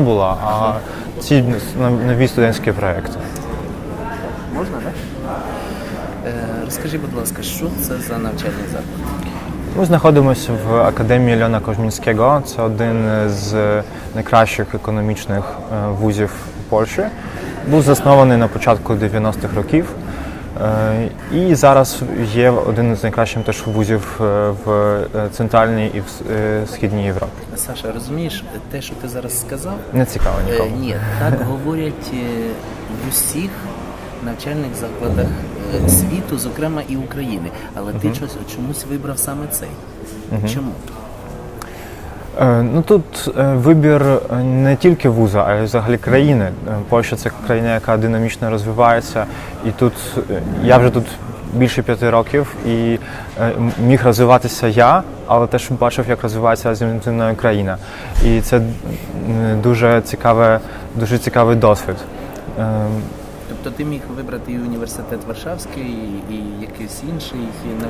була, а ці нові студентські проекти. Можна, так? Е, розкажи, будь ласка, що це за навчальний заклад? Ми знаходимося в академії Льона Кожмінського. Це один з найкращих економічних е, вузів Польщі. Був заснований на початку 90-х років. Е, І зараз є один з найкращих теж вузів е, в е, центральній і в східній Європі. Саша, розумієш, те, що ти зараз сказав, Не цікаво нікому. ні, так говорять в усіх навчальних закладах світу, зокрема і України. Але ти чогось чомусь вибрав саме цей. Чому? Е, Ну тут е, вибір е, не тільки вуза, а й взагалі країни. Польща це країна, яка динамічно розвивається, і тут я вже тут більше п'яти років і міг розвиватися я, але теж бачив, як розвивається разом країна. І це дуже цікаве, дуже цікавий досвід. Тобто ти міг вибрати і університет Варшавський, і якийсь інший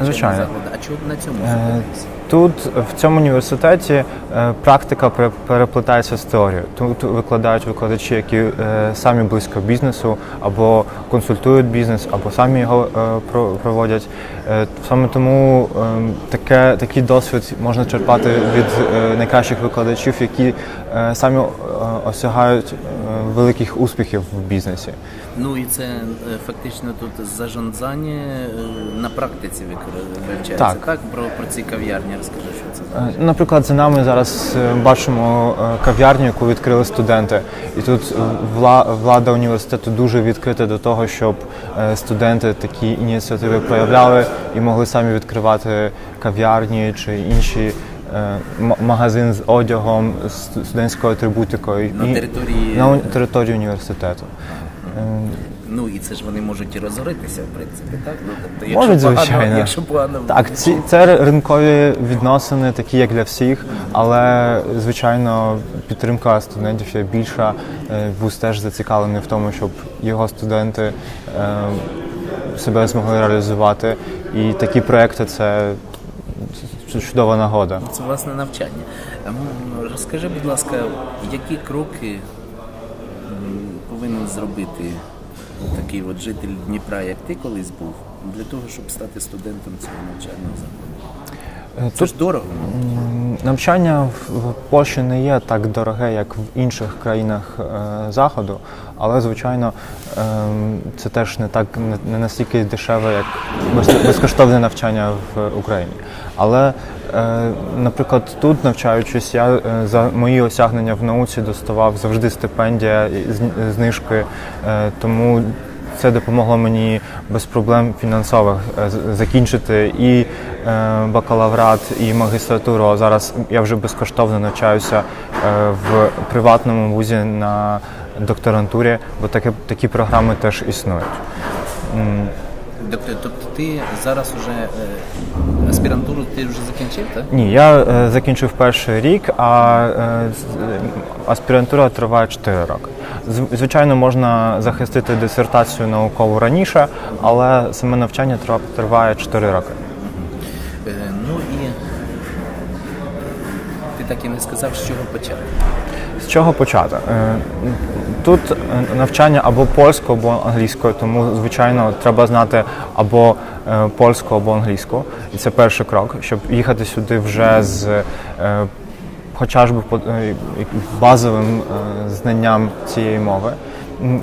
навчальний заклад. А чого на цьому зупинився? Тут в цьому університеті е, практика пере- переплетається з теорією. Тут викладають викладачі, які е, самі близько бізнесу, або консультують бізнес, або самі його е, про- проводять. Саме тому е, таке, такий досвід можна черпати від найкращих викладачів, які самі осягають великих успіхів в бізнесі. Ну і це фактично тут зажонзання на практиці вивчається. Так. Так, про, про ці кав'ярні розкажи, що це за Е, Наприклад, за нами зараз е, бачимо е, кав'ярню, яку відкрили студенти, і тут вла- влада університету дуже відкрита до того, щоб студенти такі ініціативи проявляли і могли самі відкривати кав'ярні чи інші. Магазин з одягом, з студентською атрибутикою На території- на території університету. Е, Ну і це ж вони можуть і розоритися, в принципі, так? Ну, тобто, Можуть, погано, звичайно. якщо погано Так, ці це ринкові відносини, такі як для всіх, але звичайно підтримка студентів є більша. Е, Вуз теж зацікавлений в тому, щоб його студенти е, себе змогли реалізувати. І такі проекти це чудова нагода. Це власне навчання. Ем, Розкажи, будь ласка, які кроки зробити такий от житель Дніпра, як ти колись був, для того, щоб стати студентом цього навчального закладу? Е, Це ж дорого. Навчання в Польщі не є так дороге, як в інших країнах е, заходу, але звичайно ем, це теж не так не, настільки дешеве, як безкоштовне навчання в Україні. Але, е, наприклад, тут навчаючись, я за мої осягнення в науці доставав завжди стипендія знижки, тому це допомогло мені без проблем фінансових е, закінчити і е, бакалаврат, і магістратуру. А зараз я вже безкоштовно навчаюся е, в приватному вузі на докторантурі, бо таке, такі програми теж існують. Тобто, тобто ти зараз уже е, аспірантуру ти вже закінчив, так? Ні, я е, закінчив перший рік, а е, аспірантура триває 4 роки. Звичайно, можна захистити дисертацію наукову раніше, але саме навчання триває 4 роки. Ну і ти так і не сказав, з чого почати. Чого почати? Е, Тут е, навчання або польською, або англійською, тому звичайно треба знати або е, польську, або англійську. І це перший крок, щоб їхати сюди вже з хоча е, базовим знанням цієї мови.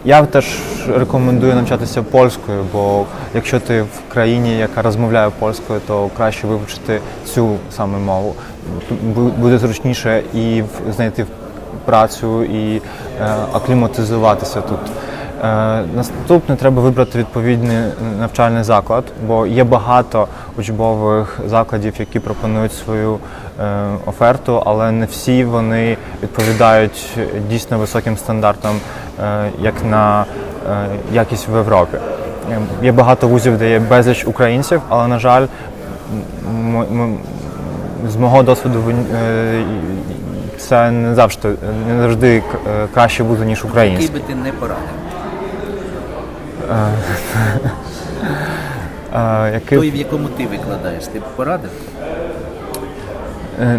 Я теж рекомендую навчатися польською, бо якщо ти в країні, яка розмовляє польською, то краще вивчити цю саме мову. Бу- Буде зручніше і знайти працю і е, акліматизуватися тут. Е, Наступне треба вибрати відповідний навчальний заклад, бо є багато учбових закладів, які пропонують свою е, оферту, але не всі вони відповідають дійсно високим стандартам, як на якість в Європі. Є багато вузів, де є безліч українців, але на жаль, з мого досвіду е, це не завжди не завжди е, краще буде, ніж Який би ти не порадив? Е, який- Той, в якому ти викладаєш, ти б порадив?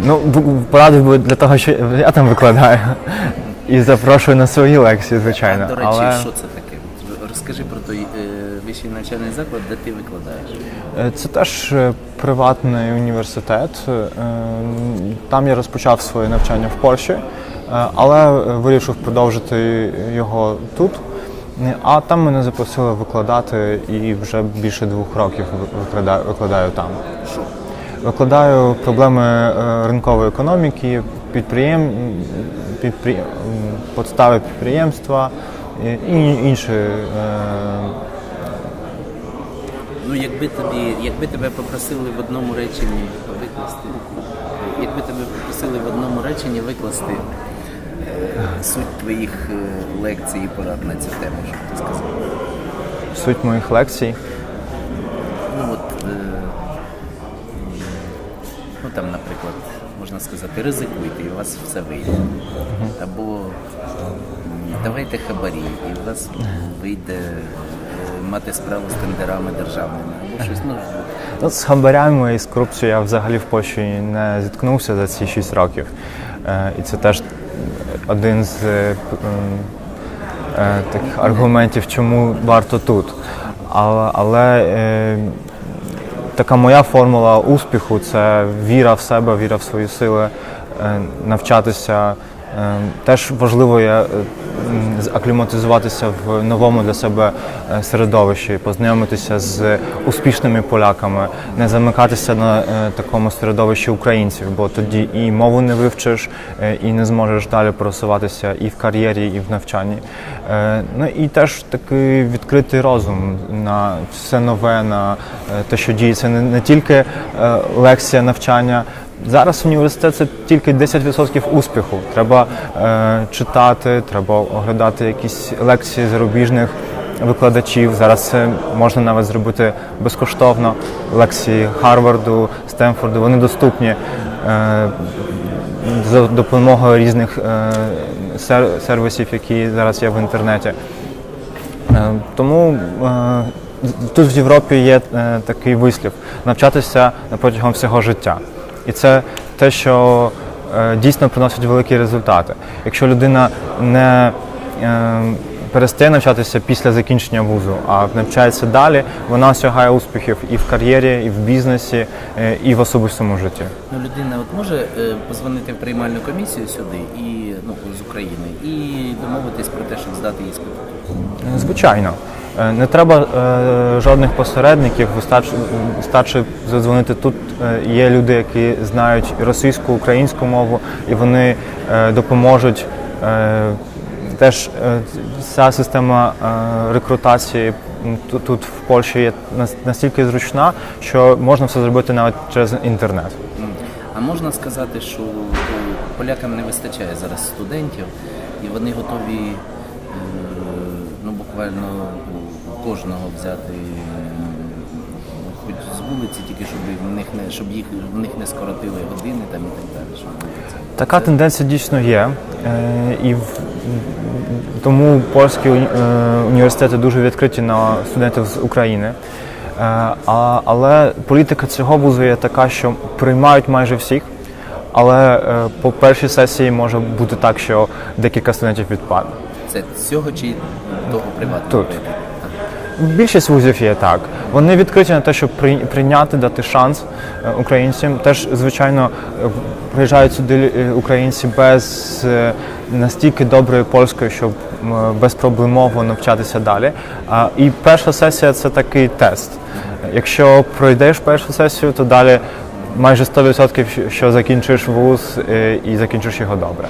Ну, порадив би для того, що я там викладаю. і запрошую на свої лекції, звичайно. А, до речі, Але що це таке? Розкажи про той е, вищий навчальний заклад, де ти викладаєш. е, це теж е, приватний університет. Там я розпочав своє навчання в Польщі, але вирішив продовжити його тут. А там мене запросили викладати і вже більше двох років викладаю, викладаю там. Що? Викладаю проблеми ринкової економіки, підприєм... підпри... м, подстави підприємства інші. е, Ну, якби тобі, якби тебе попросили в одному реченні викласти, якби тебе попросили в одному реченні викласти е, суть твоїх е, лекцій і порад на цю тему, що б ти сказав? Суть моїх лекцій. Ну от, ну там, наприклад, можна сказати, ризикуйте, і у вас все вийде. Або давайте хабарі, і у вас вийде е, мати справу з тендерами державними, або щось. Ну, Ну, з хабарями і з корупцією я взагалі в Польщі не зіткнувся за ці 6 років. Е, І це теж один з е, таких аргументів, чому варто тут. Але, але така моя формула успіху це віра в себе, віра в свої сили, навчатися. Е, Теж важливо є е, акліматизуватися в новому для себе е, середовищі, познайомитися з успішними поляками, не замикатися на е, такому середовищі українців, бо тоді і мову не вивчиш, і не зможеш далі просуватися і в кар'єрі, і в навчанні. Ну і теж такий відкритий розум на все нове, на те, що діється, не, тільки лекція навчання. Зараз університет це тільки 10% успіху. Треба е, читати, треба оглядати якісь лекції зарубіжних викладачів. Зараз це можна навіть зробити безкоштовно. Лекції Харварду, Стенфорду, вони доступні. Е, за допомогою різних е, сервісів, які зараз є в інтернеті. Е, Тому е, тут в Європі є е, такий вислів навчатися протягом всього життя. І це те, що е, дійсно приносить великі результати. Якщо людина не е, перестає навчатися після закінчення вузу, а навчається далі, вона осягає успіхів і в кар'єрі, і в бізнесі, е, і в особистому житті. ну, людина от може позвонити в приймальну комісію сюди і ну, з України і домовитись про те, щоб здати іспит. Звичайно. Е, Не треба е, жодних посередників, вистачить задзвонити тут. Е, є люди, які знають російську, українську мову, і вони допоможуть. Теж ця система рекрутації тут, в Польщі є настільки зручна, що можна все зробити навіть через інтернет. А можна сказати, що полякам не вистачає зараз студентів, і вони готові ну, буквально кожного взяти хоч з вулиці, тільки щоб в них не щоб їх в них не скоротили години там і так далі. Щоб це. Така тенденція дійсно є, е, і в- тому польські уні- е, університети дуже відкриті на студентів з України. Е, а- Але політика цього вузу є така, що приймають майже всіх, але е, по першій сесії може бути так, що декілька студентів відпадне. Це цього чи того приватного? Тут. проєкту? Більшість вузів є так. Вони відкриті на те, щоб при- прийняти, дати шанс е, українцям. Теж, звичайно, е, приїжджають сюди е, українці без настільки доброї польської, щоб безпроблемово навчатися далі. І перша сесія це такий тест. Якщо пройдеш першу сесію, то далі майже 100% що- закінчиш вуз і закінчиш його добре.